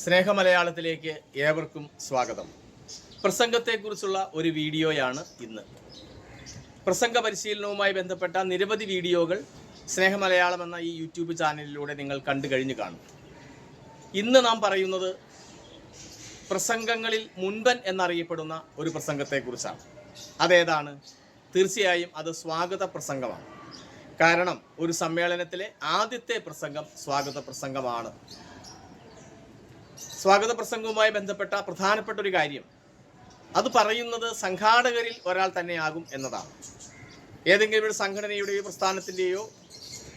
സ്നേഹമലയാളത്തിലേക്ക് ഏവർക്കും സ്വാഗതം. പ്രസംഗത്തെക്കുറിച്ചുള്ള ഒരു വീഡിയോയാണ് ഇന്ന്. പ്രസംഗ പരിശീലനവുമായി ബന്ധപ്പെട്ട നിരവധി വീഡിയോകൾ സ്നേഹമലയാളം എന്ന ഈ യൂട്യൂബ് ചാനലിലൂടെ നിങ്ങൾ കണ്ടു കഴിഞ്ഞു കാണും. ഇന്ന് നാം പറയുന്നത് പ്രസംഗങ്ങളിൽ മുൻപൻ എന്നറിയപ്പെടുന്ന ഒരു പ്രസംഗത്തെക്കുറിച്ചാണ്. അതേതാണ്? തീർച്ചയായും അത് സ്വാഗത പ്രസംഗമാണ്. കാരണം ഒരു സമ്മേളനത്തിലെ ആദ്യത്തെ പ്രസംഗം സ്വാഗത പ്രസംഗമാണ്. സ്വാഗത പ്രസംഗവുമായി ബന്ധപ്പെട്ട പ്രധാനപ്പെട്ട ഒരു കാര്യം. അത് പറയുന്നത് സംഘാടകരിൽ ഒരാൾ തന്നെയാകും എന്നതാണ്. ഏതെങ്കിലും ഒരു സംഘടനയുടെയോ പ്രസ്ഥാനത്തിന്റെയോ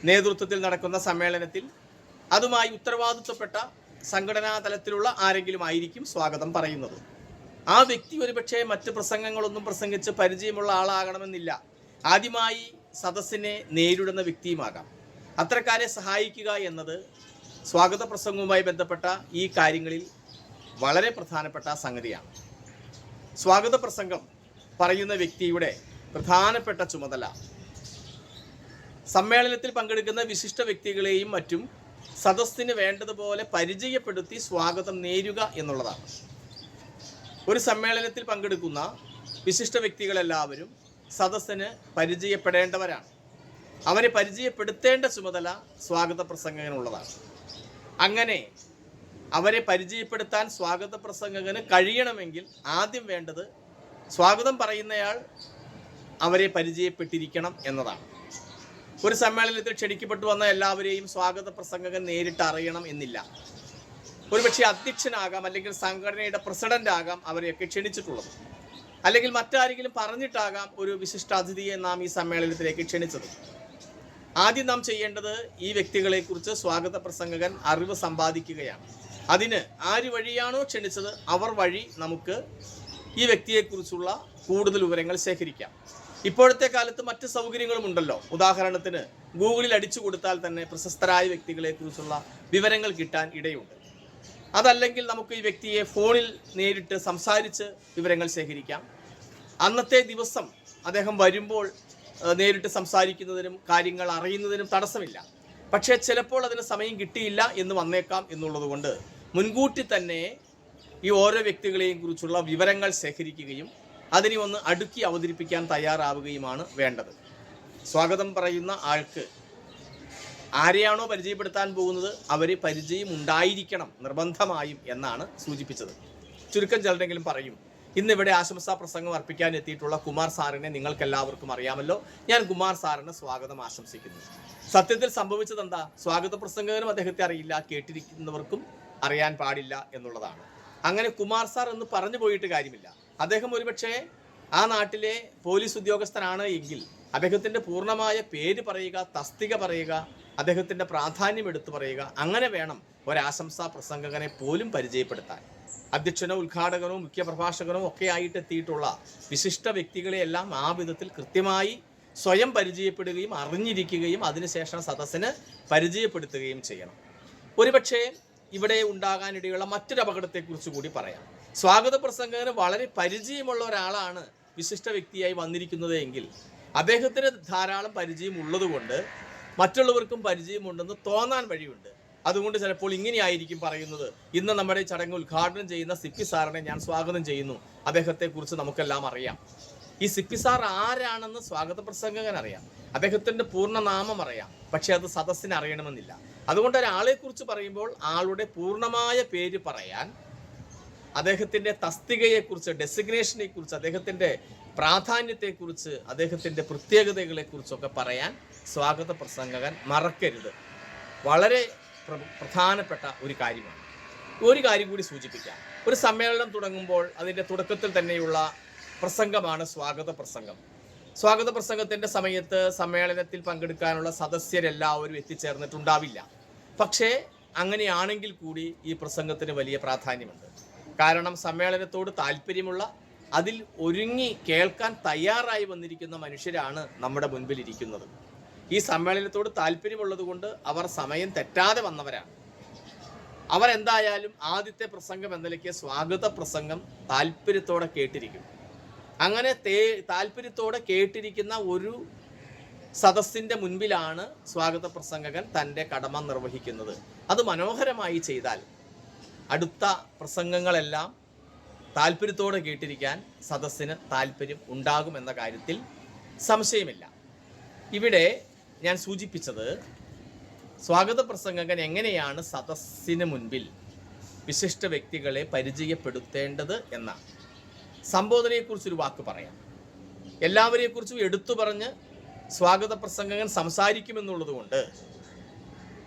നേതൃത്വത്തിൽ നടക്കുന്ന സമ്മേളനത്തിൽ അതുമായി ഉത്തരവാദിത്വപ്പെട്ട സംഘടനാ തലത്തിലുള്ള ആരെങ്കിലും ആയിരിക്കും സ്വാഗതം പറയുന്നത്. ആ വ്യക്തി ഒരുപക്ഷെ മറ്റ് പ്രസംഗങ്ങളൊന്നും പ്രസംഗിച്ച് പരിചയമുള്ള ആളാകണമെന്നില്ല. ആദ്യമായി സദസ്സിനെ നേരിടുന്ന വ്യക്തിയുമാകാം. അത്തരക്കാരെ സഹായിക്കുക എന്നത് സ്വാഗത പ്രസംഗവുമായി ബന്ധപ്പെട്ട ഈ കാര്യങ്ങളിൽ വളരെ പ്രധാനപ്പെട്ട സംഗതിയാണ്. സ്വാഗത പ്രസംഗം പറയുന്ന വ്യക്തിയുടെ പ്രധാനപ്പെട്ട ചുമതല. സമ്മേളനത്തിൽ പങ്കെടുക്കുന്ന വിശിഷ്ട വ്യക്തികളെയും മറ്റും സദസ്സിന് വേണ്ടതുപോലെ പരിചയപ്പെടുത്തി സ്വാഗതം നേരുക എന്നുള്ളതാണ്. ഒരു സമ്മേളനത്തിൽ പങ്കെടുക്കുന്ന വിശിഷ്ട വ്യക്തികളെല്ലാവരും സദസ്സിന് പരിചയപ്പെടേണ്ടവരാണ്. അവരെ പരിചയപ്പെടുത്തേണ്ട ചുമതല സ്വാഗത പ്രസംഗകനുള്ളതാണ് അങ്ങനെ അവരെ പരിചയപ്പെടുത്താൻ സ്വാഗത പ്രസംഗകന് കഴിയണമെങ്കിൽ ആദ്യം വേണ്ടത് സ്വാഗതം പറയുന്നയാൾ അവരെ പരിചയപ്പെട്ടിരിക്കണം എന്നതാണ്. ഒരു സമ്മേളനത്തിൽ ക്ഷണിക്കപ്പെട്ടു വന്ന എല്ലാവരെയും സ്വാഗത പ്രസംഗകൻ നേരിട്ട് അറിയണം എന്നില്ല. ഒരുപക്ഷെ അധ്യക്ഷനാകാം അല്ലെങ്കിൽ സംഘടനയുടെ പ്രസിഡന്റ് ആകാം അവരെയൊക്കെ ക്ഷണിച്ചിട്ടുള്ളത്. അല്ലെങ്കിൽ മറ്റാരെങ്കിലും പറഞ്ഞിട്ടാകാം ഒരു വിശിഷ്ടാതിഥിയെ നാം ഈ സമ്മേളനത്തിലേക്ക് ക്ഷണിച്ചത്. ആദ്യം നാം ചെയ്യേണ്ടത് ഈ വ്യക്തികളെക്കുറിച്ച് സ്വാഗത പ്രസംഗകൻ അറിവ് സമ്പാദിക്കുകയാണ്. അതിന് ആര് വഴിയാണോ ക്ഷണിച്ചത് അവർ വഴി നമുക്ക് ഈ വ്യക്തിയെക്കുറിച്ചുള്ള കൂടുതൽ വിവരങ്ങൾ ശേഖരിക്കാം. ഇപ്പോഴത്തെ കാലത്ത് മറ്റ് സൗകര്യങ്ങളും ഉണ്ടല്ലോ. ഉദാഹരണത്തിന് ഗൂഗിളിൽ അടിച്ചു കൊടുത്താൽ തന്നെ പ്രശസ്തരായ വ്യക്തികളെക്കുറിച്ചുള്ള വിവരങ്ങൾ കിട്ടാൻ ഇടയുണ്ട്. അതല്ലെങ്കിൽ നമുക്ക് ഈ വ്യക്തിയെ ഫോണിൽ നേരിട്ട് സംസാരിച്ച് വിവരങ്ങൾ ശേഖരിക്കാം. അന്നത്തെ ദിവസം അദ്ദേഹം വരുമ്പോൾ നേരിട്ട് സംസാരിക്കുന്നതിനും കാര്യങ്ങൾ അറിയുന്നതിനും തടസ്സമില്ല. പക്ഷേ ചിലപ്പോൾ അതിന് സമയം കിട്ടിയില്ല എന്ന് വന്നേക്കാം എന്നുള്ളതുകൊണ്ട് മുൻകൂട്ടി തന്നെ ഈ ഓരോ വ്യക്തികളെയും കുറിച്ചുള്ള വിവരങ്ങൾ ശേഖരിക്കുകയും അതിനെ ഒന്ന് അടുക്കി അവതരിപ്പിക്കാൻ തയ്യാറാവുകയുമാണ് വേണ്ടത്. സ്വാഗതം പറയുന്ന ആൾക്ക് ആരെയാണോ പരിചയപ്പെടുത്താൻ പോകുന്നത് അവരെ പരിചയം ഉണ്ടായിരിക്കണം നിർബന്ധമായും എന്നാണ് സൂചിപ്പിച്ചത്. ചുരുക്കം ചിലരെങ്കിലും പറയും ഇന്നിവിടെ ആശംസാ പ്രസംഗം അർപ്പിക്കാൻ എത്തിയിട്ടുള്ള കുമാർ സാറിനെ നിങ്ങൾക്ക് എല്ലാവർക്കും അറിയാമല്ലോ. ഞാൻ കുമാർ സാറിന് സ്വാഗതം ആശംസിക്കുന്നു. സത്യത്തിൽ സംഭവിച്ചത് എന്താ സ്വാഗത പ്രസംഗകനും അദ്ദേഹത്തെ അറിയില്ല കേട്ടിരിക്കുന്നവർക്കും അറിയാൻ പാടില്ല എന്നുള്ളതാണ്. അങ്ങനെ കുമാർ സാർ എന്ന് പറഞ്ഞു പോയിട്ട് കാര്യമില്ല. അദ്ദേഹം ഒരുപക്ഷെ ആ നാട്ടിലെ പോലീസ് ഉദ്യോഗസ്ഥനാണ് എങ്കിൽ അദ്ദേഹത്തിന്റെ പൂർണമായ പേര് പറയുക തസ്തിക പറയുക അദ്ദേഹത്തിന്റെ പ്രാധാന്യം എടുത്തു പറയുക അങ്ങനെ വേണം ഒരാശംസാ പ്രസംഗകനെ പോലും പരിചയപ്പെടുത്താൻ. അധ്യക്ഷനോ ഉദ്ഘാടകനോ മുഖ്യ പ്രഭാഷകനോ ഒക്കെ ആയിട്ട് എത്തിയിട്ടുള്ള വിശിഷ്ട വ്യക്തികളെയെല്ലാം ആ വിധത്തിൽ കൃത്യമായി സ്വയം പരിചയപ്പെടുകയും അറിഞ്ഞിരിക്കുകയും അതിനുശേഷം സദസ്സിന് പരിചയപ്പെടുത്തുകയും ചെയ്യണം. ഒരുപക്ഷെ ഇവിടെ ഉണ്ടാകാനിടയുള്ള മറ്റൊരു അപകടത്തെക്കുറിച്ച് കൂടി പറയാം. സ്വാഗത പ്രസംഗകന് വളരെ പരിചയമുള്ള ഒരാളാണ് വിശിഷ്ട വ്യക്തിയായി വന്നിരിക്കുന്നത് എങ്കിൽ അദ്ദേഹത്തിന് ധാരാളം പരിചയം ഉള്ളതുകൊണ്ട് മറ്റുള്ളവർക്കും പരിചയമുണ്ടെന്ന് തോന്നാൻ വഴിയുണ്ട്. അതുകൊണ്ട് ചിലപ്പോൾ ഇങ്ങനെയായിരിക്കും പറയുന്നത്. ഇന്ന് നമ്മുടെ ചടങ്ങ് ഉദ്ഘാടനം ചെയ്യുന്ന സിപ്പി സാറിനെ ഞാൻ സ്വാഗതം ചെയ്യുന്നു. അദ്ദേഹത്തെക്കുറിച്ച് നമുക്കെല്ലാം അറിയാം. ഈ സിപ്പി സാർ ആരാണെന്ന് സ്വാഗത പ്രസംഗകൻ അറിയാം. അദ്ദേഹത്തിന്റെ പൂർണനാമം അറിയാം. പക്ഷെ അത് സദസ്സിന് അറിയണമെന്നില്ല. അതുകൊണ്ട് ഒരാളെ കുറിച്ച് പറയുമ്പോൾ ആളുടെ പൂർണമായ പേര് പറയാൻ അദ്ദേഹത്തിന്റെ തസ്തികയെക്കുറിച്ച് ഡെസിഗ്നേഷനെ കുറിച്ച് അദ്ദേഹത്തിന്റെ പ്രാധാന്യത്തെക്കുറിച്ച് അദ്ദേഹത്തിന്റെ പ്രത്യേകതകളെക്കുറിച്ചൊക്കെ പറയാൻ സ്വാഗത പ്രസംഗകൻ മറക്കരുത്. വളരെ പ്രധാനപ്പെട്ട ഒരു കാര്യമാണ്. ഒരു കാര്യം കൂടി സൂചിപ്പിക്കാം. ഒരു സമ്മേളനം തുടങ്ങുമ്പോൾ അതിന്റെ തുടക്കത്തിൽ തന്നെയുള്ള പ്രസംഗമാണ് സ്വാഗത പ്രസംഗം. സ്വാഗത പ്രസംഗത്തിന്റെ സമയത്ത് സമ്മേളനത്തിൽ പങ്കെടുക്കാനുള്ള സദസ്യരെല്ലാവരും എത്തിച്ചേർന്നിട്ടുണ്ടാവില്ല. പക്ഷേ അങ്ങനെയാണെങ്കിൽ കൂടി ഈ പ്രസംഗത്തിന് വലിയ പ്രാധാന്യമുണ്ട്. കാരണം സമ്മേളനത്തോട് താല്പര്യമുള്ള അതിൽ ഒരുങ്ങി കേൾക്കാൻ തയ്യാറായി വന്നിരിക്കുന്ന മനുഷ്യരാണ് നമ്മുടെ മുൻപിൽ ഇരിക്കുന്നത് ഈ സമ്മേളനത്തോട് താല്പര്യമുള്ളത് കൊണ്ട് അവർ സമയം തെറ്റാതെ വന്നവരാണ്. അവരെന്തായാലും ആദ്യത്തെ പ്രസംഗം എന്ന നിലയ്ക്ക് സ്വാഗത പ്രസംഗം താല്പര്യത്തോടെ കേട്ടിരിക്കും. അങ്ങനെ തേ താല്പര്യത്തോടെ കേട്ടിരിക്കുന്ന ഒരു സദസ്സിന്റെ മുൻപിലാണ് സ്വാഗത പ്രസംഗകൻ തന്റെ കടമ നിർവഹിക്കുന്നത്. അത് മനോഹരമായി ചെയ്താൽ അടുത്ത പ്രസംഗങ്ങളെല്ലാം താല്പര്യത്തോടെ കേട്ടിരിക്കാൻ സദസ്സിന് താല്പര്യം ഉണ്ടാകുമെന്ന കാര്യത്തിൽ സംശയമില്ല. ഇവിടെ ഞാൻ സൂചിപ്പിച്ചത് സ്വാഗത പ്രസംഗകൻ എങ്ങനെയാണ് സദസ്സിന് മുൻപിൽ വിശിഷ്ട വ്യക്തികളെ പരിചയപ്പെടുത്തേണ്ടത് എന്നാണ്. സംബോധനയെക്കുറിച്ചൊരു വാക്ക് പറയാം. എല്ലാവരെക്കുറിച്ചും എടുത്തു പറഞ്ഞ് സ്വാഗത പ്രസംഗകൻ സംസാരിക്കുമെന്നുള്ളത് കൊണ്ട്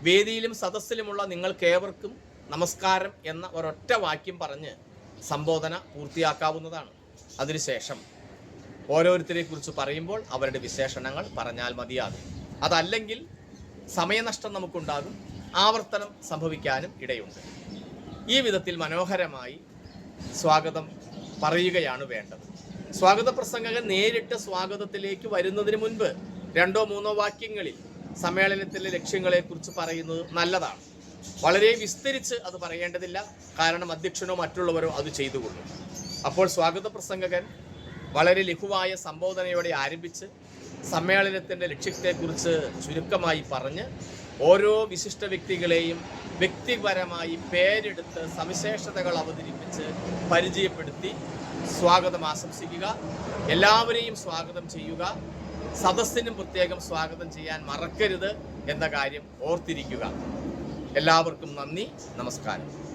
വേദിയിലും സദസ്സിലുമുള്ള നിങ്ങൾക്കേവർക്കും നമസ്കാരം എന്ന ഒരൊറ്റ വാക്യം പറഞ്ഞ് സംബോധന പൂർത്തിയാക്കാവുന്നതാണ്. അതിനുശേഷം ഓരോരുത്തരെ കുറിച്ച് പറയുമ്പോൾ അവരുടെ വിശേഷണങ്ങൾ പറഞ്ഞാൽ മതിയാകും. അതല്ലെങ്കിൽ സമയനഷ്ടം നമുക്കുണ്ടാകും ആവർത്തനം സംഭവിക്കാനും ഇടയുണ്ട്. ഈ വിധത്തിൽ മനോഹരമായി സ്വാഗതം പറയുകയാണ് വേണ്ടത്. സ്വാഗത പ്രസംഗകൻ നേരിട്ട് സ്വാഗതത്തിലേക്ക് വരുന്നതിന് മുൻപ് രണ്ടോ മൂന്നോ വാക്യങ്ങളിൽ സമ്മേളനത്തിലെ ലക്ഷ്യങ്ങളെക്കുറിച്ച് പറയുന്നത് നല്ലതാണ്. വളരെ വിസ്തരിച്ച് അത് പറയേണ്ടതില്ല. കാരണം അധ്യക്ഷനോ മറ്റുള്ളവരോ അത് ചെയ്തുകൊള്ളും. അപ്പോൾ സ്വാഗത പ്രസംഗകൻ വളരെ ലഘുവായ സംബോധനയോടെ ആരംഭിച്ച് സമ്മേളനത്തിന്റെ ലക്ഷ്യത്തെക്കുറിച്ച് ചുരുക്കമായി പറഞ്ഞ് ഓരോ വിശിഷ്ട വ്യക്തികളെയും വ്യക്തിപരമായി പേരെടുത്ത് സവിശേഷതകൾ അവതരിപ്പിച്ച് പരിചയപ്പെടുത്തി സ്വാഗതം ആശംസിക്കുക. എല്ലാവരെയും സ്വാഗതം ചെയ്യുക. സദസ്സിനും പ്രത്യേകം സ്വാഗതം ചെയ്യാൻ മറക്കരുത് എന്ന കാര്യം ഓർത്തിരിക്കുക. എല്ലാവർക്കും നന്ദി. നമസ്കാരം.